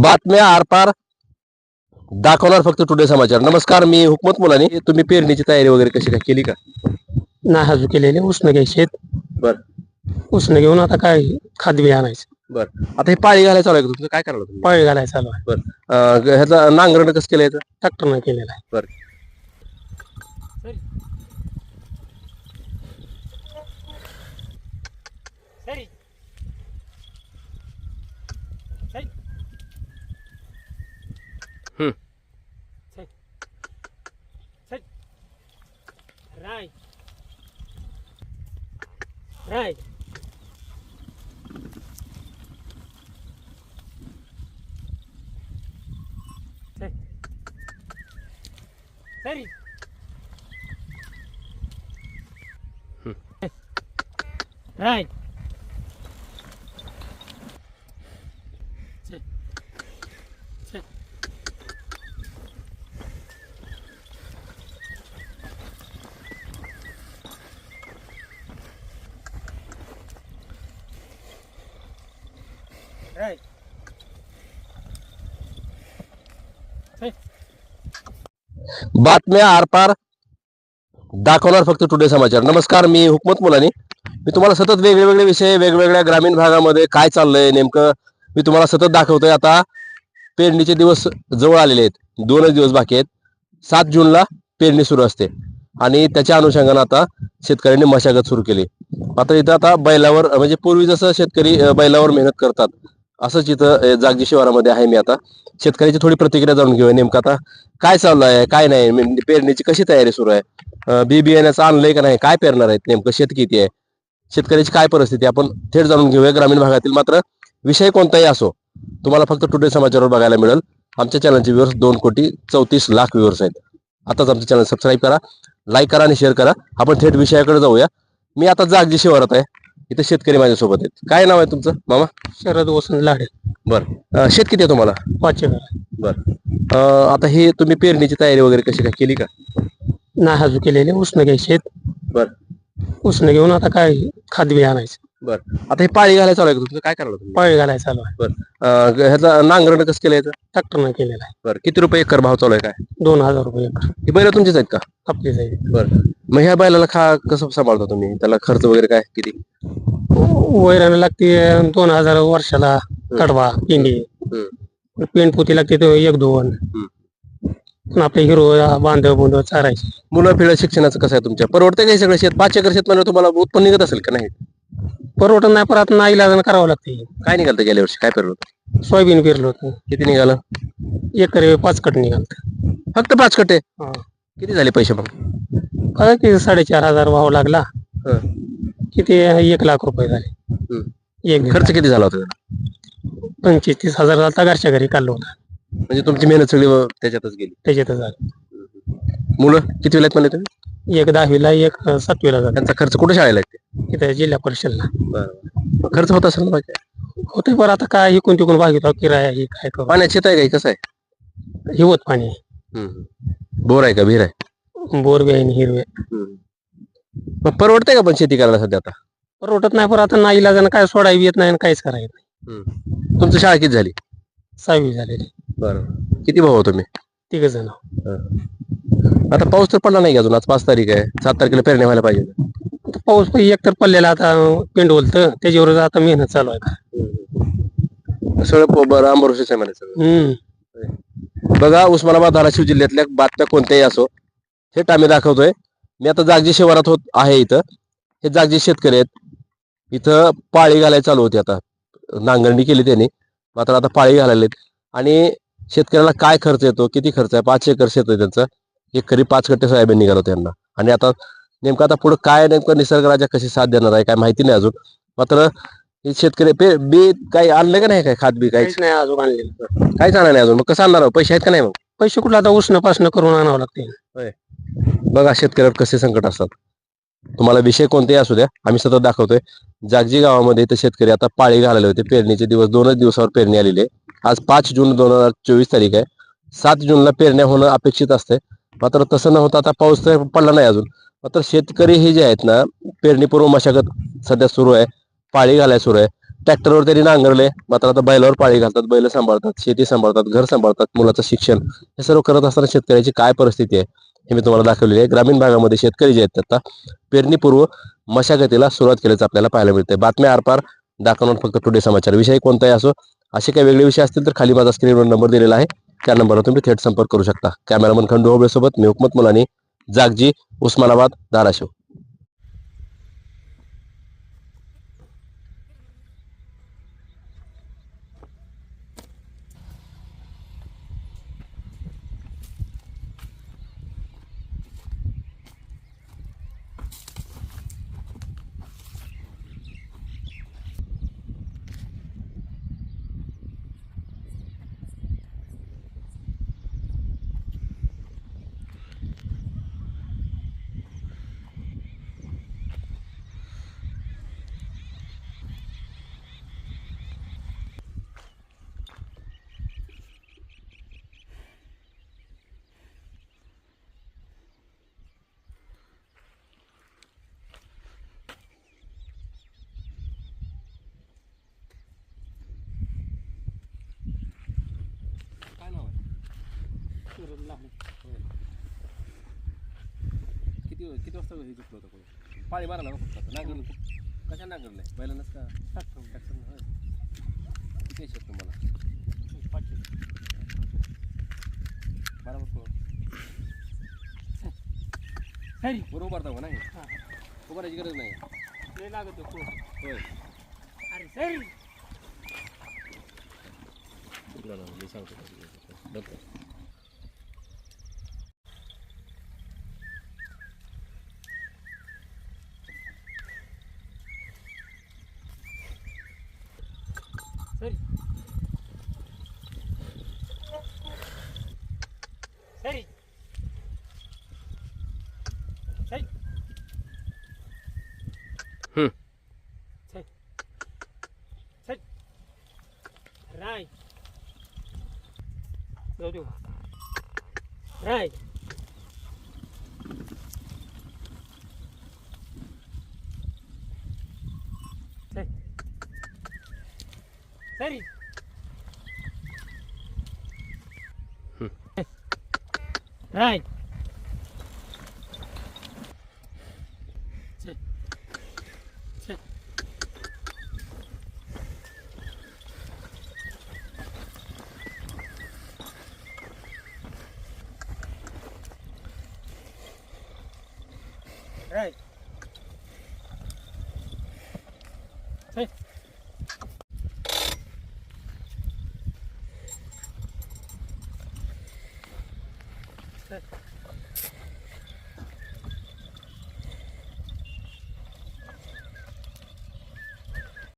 बातम्या आरपार दाखवणार फक्त टुडे समाचार. नमस्कार मी हुकमत मुलानी. तुम्ही पेरणीची तयारी वगैरे कशी काय केली का? नाही हजू केलेले. उष्ण घ्यायचे बर. उष्ण घेऊन आता काय खादबी आणायचं. बर. आता हे पाळी घालायला चालू आहे का तुमचं? काय करायला तुम्ही? पाळी घालायचं चालू आहे. अं, ह्याचं नांगरण कसं केलं याचं? ट्रॅक्टरनं केलेला आहे. Right. சரி ரைட் Right. बातम्या आरपार दाखवणार फक्त टुडे समाचार. नमस्कार मी हुकमत मुलानी. मी तुम्हाला सतत वेगवेगळे विषय वेगवेगळ्या ग्रामीण भागामध्ये काय चाललंय नेमकं मी तुम्हाला सतत दाखवतोय. आता पेरणीचे दिवस जवळ आलेले आहेत. दोनच दिवस बाकी आहेत. सात जूनला पेरणी सुरू असते. आणि त्याच्या अनुषंगानं आता शेतकऱ्यांनी मशागत सुरू केली. आता इथं आता बैलावर म्हणजे पूर्वी जसं शेतकरी बैलावर मेहनत करतात असंच इथं जागजी शिवारामध्ये आहे मी आता. शेतकऱ्याची थोडी प्रतिक्रिया जाणून घेऊया. नेमकं आता काय चालू आहे काय नाही म्हणजे पेरणीची कशी तयारी सुरू आहे? बी बियाण्याचं आणलंय का नाही काय पेरणार आहेत नेमकं शेत किती आहे? शेतकऱ्याची काय परिस्थिती आपण थेट जाणून घेऊया. ग्रामीण भागातील मात्र विषय कोणताही असो तुम्हाला फक्त टुडे समाचारवर बघायला मिळेल. आमच्या चॅनलचे व्ह्युअर्स दोन कोटी चौतीस लाख व्ह्युअर्स आहेत. आताच आमचं चॅनल सबस्क्राईब करा लाईक करा आणि शेअर करा. आपण थेट विषयाकडे जाऊया. मी आता जागजी शिवारात आहे. इथे शेतकरी माझ्यासोबत आहेत. काय नाव आहे तुमचं? मामा? शरद वसंत लाडे. बरं. शेत किती आहे तुम्हाला? पाचशे घर बरं. आता हे तुम्ही पेरणीची तयारी वगैरे कशी काय केली का? नाही हजू केलेले उष्ण घ्यायचे बर. उष्ण घेऊन आता काय खादबी आणायचं. बर. आता हे पाळी घालायला चालू आहे का तुमचं? काय करायला तुम्ही? पाळी घालायचं चालू आहे. अं, ह्याचं नांगरण कसं केलं याचं? ट्रॅक्टरनं केलेला आहे. बरं. किती रुपये एकर भाव चालू आहे काय? दोन हजार रुपये एकर. ही बैल तुमचीच आहेत का? आपली जाईल बरं. मग ह्या बैलाला खा कसं सांभाळता तुम्ही? त्याला खर्च वगैरे काय? किती? वैराने लागते दोन हजार वर्षाला कडवा पिंडी. हम्म. पेंट पुती लागते तो एक दोन. पण आपले हिरो बांधव बुंधव चारायचे. मुलं फिळ शिक्षणाचं कसं आहे तुमच्या? परवडते का हे सगळं शेत? पाच एकर शेत म्हणजे तुम्हाला उत्पन्न निघत असेल का नाही? परवडत नाही परत नाही इलाजानं करावं लागते. काय निघालं गेल्या वर्षी? काय पेरलं होतं? सोयाबीन पेरलं होतं. किती निघालं? एकर पाच कट निघालत. फक्त पाच कट्टे किती झाले पैसे मग? काय की साडेचार हजार भाव लागला. हं. किती? एक लाख रुपये झाले. एक खर्च किती झाला होता त्याला? पंचवीस तीस हजार झाला घरच्या घरी काढलं होता. म्हणजे तुमची मेहनत सगळी व- त्याच्यातच गेली? त्याच्यातच झालं. मुलं? किती वेळेत म्हणले तुम्ही? एक दहावीला एक सातवीला झालं. त्यांचा खर्च कुठे शाळेला तिथे जिल्हा परिषदला. बरं. खर्च होत असेल ना बाकी होते बरं आता काय इकून तिकून भागितो किराया ही काय करू? पाण्यात शेत आहे का कसं आहे? हिवत पाणी. हम्म. बोर आहे का विहीर आहे? बोर बी आहे आणि हिरवे. मग परवडतंय का पण शेती करायला सध्या आता? परवडत नाही पण आता नाही इलाजानं काय सोडावी येत नाही आणि काहीच करायचं नाही. तुमची शाळा किती झाली? सहावी झालेली. बरं. किती भाऊ तुम्ही? तिघ जण. आता पाऊस तर पडला नाही का अजून? आज पाच तारीख आहे. सात तारखेला पेरणी व्हायला पाहिजे. आता पाऊस एक तर पडलेला आता पेंड बोलतं त्याच्यावर आता मेहनत चालू आहे. सगळं आहे हम्म. बघा उस्मानाबाद धाराशिव जिल्ह्यातल्या बातम्या कोणत्याही असो थेट आम्ही दाखवतोय. मी आता जागजी शिवारात होत आहे इथं. हे जागजी शेतकरी आहेत. इथं पाळी घालायला चालू होती आता. नांगरणी केली त्यांनी. मात्र आता पाळी घालायला आणि शेतकऱ्याला काय खर्च येतो किती खर्च आहे? पाच एकर शेत आहे त्यांचं. एकरी पाच कट्टे सोयाबीन निघालं होतं त्यांना आणि आता नेमकं आता पुढे काय नेमकं निसर्गराजा कशी साथ देणार आहे काय माहिती नाही अजून. मात्र हे शेतकरी पे बी काही आणलं का नाही काय खात बी काही? काहीच नाही अजून आणलेलं काहीच आणलं नाही अजून. मग कसं आणणार आहो? पैसे आहेत का नाही मग? पैसे कुठला आता उष्ण पासणं करून आणावं लागते. बघा शेतकऱ्यावर कसे संकट असतात. तुम्हाला विषय कोणतेही असू द्या आम्ही सतत दाखवतोय. जागजी गावामध्ये इथे शेतकरी आता पाळी घालायला होते पेरणीचे दिवस दोनच दिवसावर पेरणी आलेली आहे. आज पाच जून दोन हजार चोवीस तारीख आहे. सात जूनला पेरण्या होणं अपेक्षित असते मात्र तसं न होता आता पाऊस तर पडला नाही अजून. तर शेतकरी हे जे आहेत ना पेरणीपूर्व मशागत सध्या सुरू आहे पाळी घालायला सुरू आहे. ट्रॅक्टरवर त्यांनी नांगरले मात्र आता बैलावर पाळी घालतात बैल सांभाळतात शेती सांभाळतात घर सांभाळतात मुलाचं शिक्षण हे सर्व करत असताना शेतकऱ्याची काय परिस्थिती आहे हे मी तुम्हाला दाखवलेली आहे. ग्रामीण भागामध्ये शेतकरी जे आहेत आता पेरणीपूर्व मशागतीला सुरुवात केल्याचं आपल्याला पाहायला मिळते बातम्या आरपार दाखवणार फक्त टुडे समाचार. विषय कोणताही असो असे काही वेगळे विषय असतील तर खाली माझा स्क्रीनवर नंबर दिलेला आहे. त्या नंबरवर तुम्ही थेट संपर्क करू शकता. कॅमेरामन खंडू होबळेसोबत मी हुकमत मुलानी. जागजी उस्मानाबाद धाराशिव. किती किती वाजता हे झुकलं होतं कोणी? पाणी मारा ना फक्त. नांगरलं कशा नांगरलंय? बैलानंच का? होय. किती आहे शेत तुम्हाला? बरोबर कोण बरोबर उभारता का नाही? उभारायची गरज नाही. होय. चुकलं ना मी सांगतो. Right. Go do. Right. Rai. Hey. Hey.